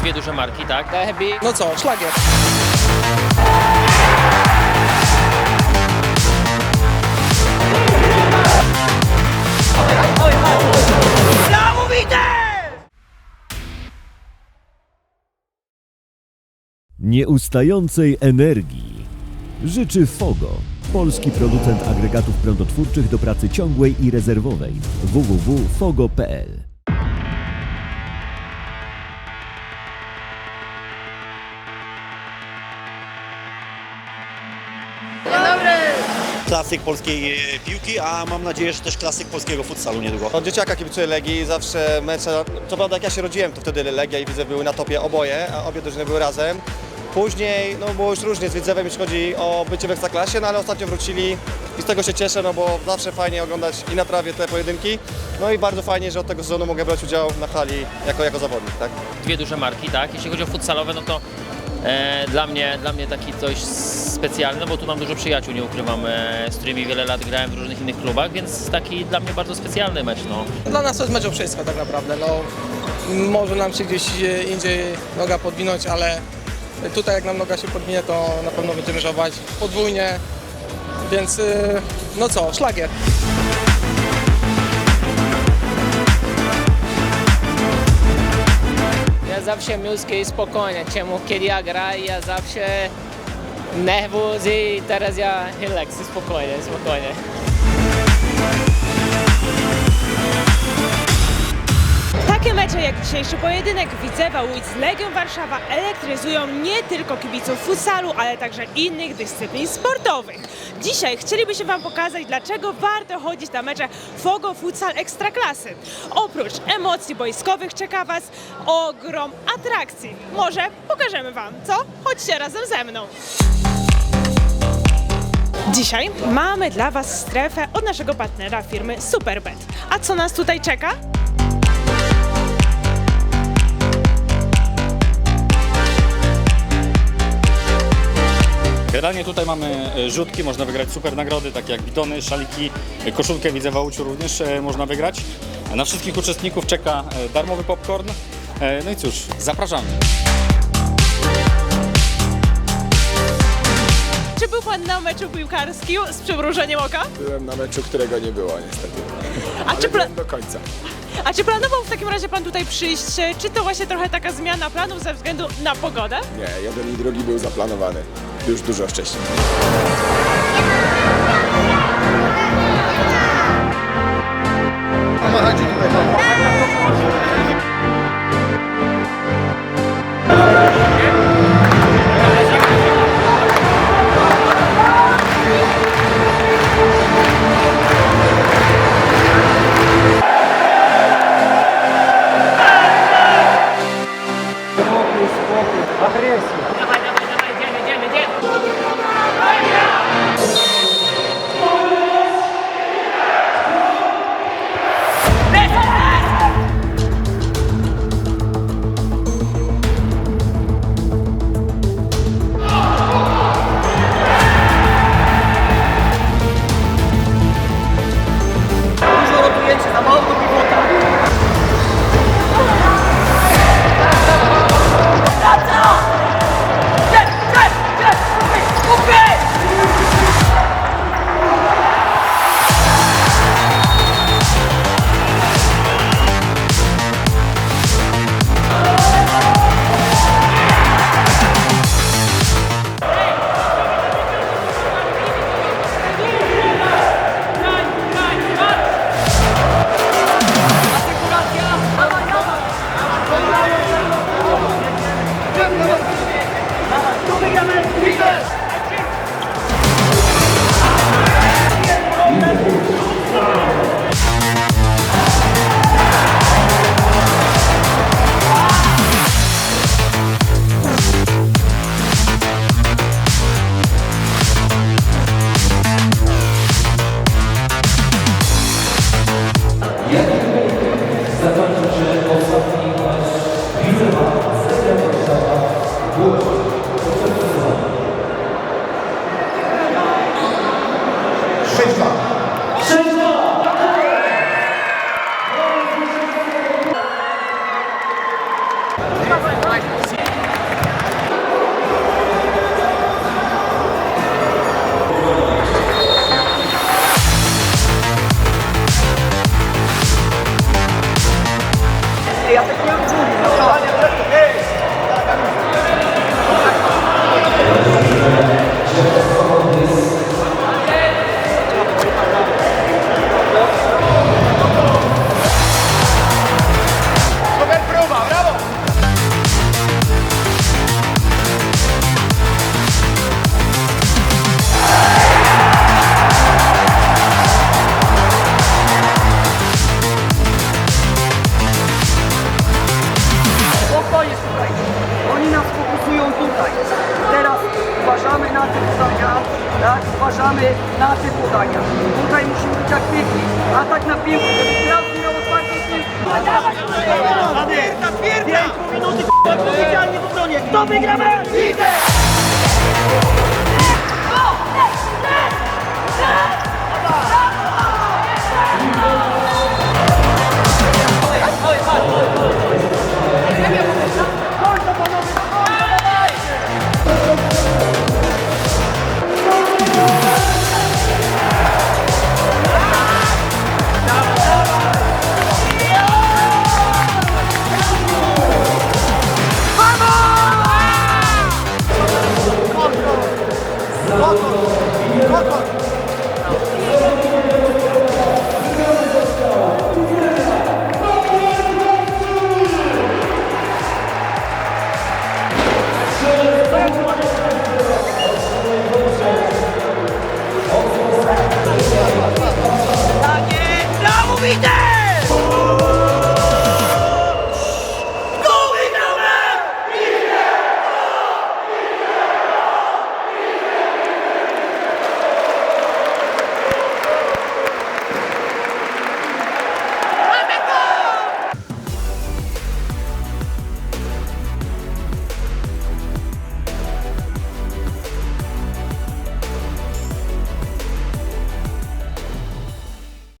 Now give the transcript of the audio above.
Dwie duże marki, tak? No co, szlagier. Nieustającej energii życzy Fogo, polski producent agregatów prądotwórczych do pracy ciągłej i rezerwowej www.fogo.pl klasyk polskiej e, piłki, a mam nadzieję, że też klasyk polskiego futsalu niedługo. Od dzieciaka kibicuję Legii, zawsze mecze, co prawda jak ja się rodziłem, to wtedy Legia i Widzew były na topie oboje, a obie drużyny były razem. Później no, było już różnie z Widzewem, jeśli chodzi o bycie w Ekstraklasie, no ale ostatnio wrócili i z tego się cieszę, no bo zawsze fajnie oglądać i na trawie te pojedynki. No i bardzo fajnie, że od tego sezonu mogę brać udział na hali jako, jako zawodnik, tak? Dwie duże marki, tak? Jeśli chodzi o futsalowe, no to e, dla, mnie, dla mnie taki coś specjalny, bo tu mam dużo przyjaciół, nie ukrywam, e, z którymi wiele lat grałem w różnych innych klubach, więc taki dla mnie bardzo specjalny mecz, no. Dla nas to jest mecz o wszystko tak naprawdę. No, może nam się gdzieś e, indziej noga podwinąć, ale tutaj jak nam noga się podwinie, to na pewno będziemy żałować podwójnie. Więc e, no co, szlagier. Ja zawsze muzykę i spokojnie. Czemu kiedy ja gram, ja zawsze nerwus i teraz ja relax, spokojnie, spokojnie. Takie mecze jak dzisiejszy pojedynek Widzewa Łódź z Legią Warszawa elektryzują nie tylko kibiców futsalu, ale także innych dyscyplin sportowych. Dzisiaj chcielibyśmy Wam pokazać, dlaczego warto chodzić na mecze Fogo Futsal Ekstraklasy. Oprócz emocji boiskowych czeka Was ogrom atrakcji. Może pokażemy Wam, co? Chodźcie razem ze mną. Dzisiaj mamy dla Was strefę od naszego partnera firmy Superbet. A co nas tutaj czeka? Generalnie tutaj mamy e, rzutki, można wygrać super nagrody, takie jak bidony, szaliki, e, koszulkę widzę w Auciu również e, można wygrać. Na wszystkich uczestników czeka darmowy popcorn. No i cóż, zapraszamy. Był Pan na meczu piłkarskim z przymrużeniem oka? Byłem na meczu, którego nie było niestety. A czy, pla- Byłem do końca. a czy planował w takim razie Pan tutaj przyjść? Czy to właśnie trochę taka zmiana planów ze względu na pogodę? Nie, jeden i drugi był zaplanowany już dużo wcześniej. Dawaj, dawaj, агрессию. Uważamy na te podania. Tutaj musimy być aktywni. Atak na piłkę, żeby Krawski miał otwartą piłkę. Pierda, minuty, k***a, odpowiedzialnie w obronie. Kto wygra mecz?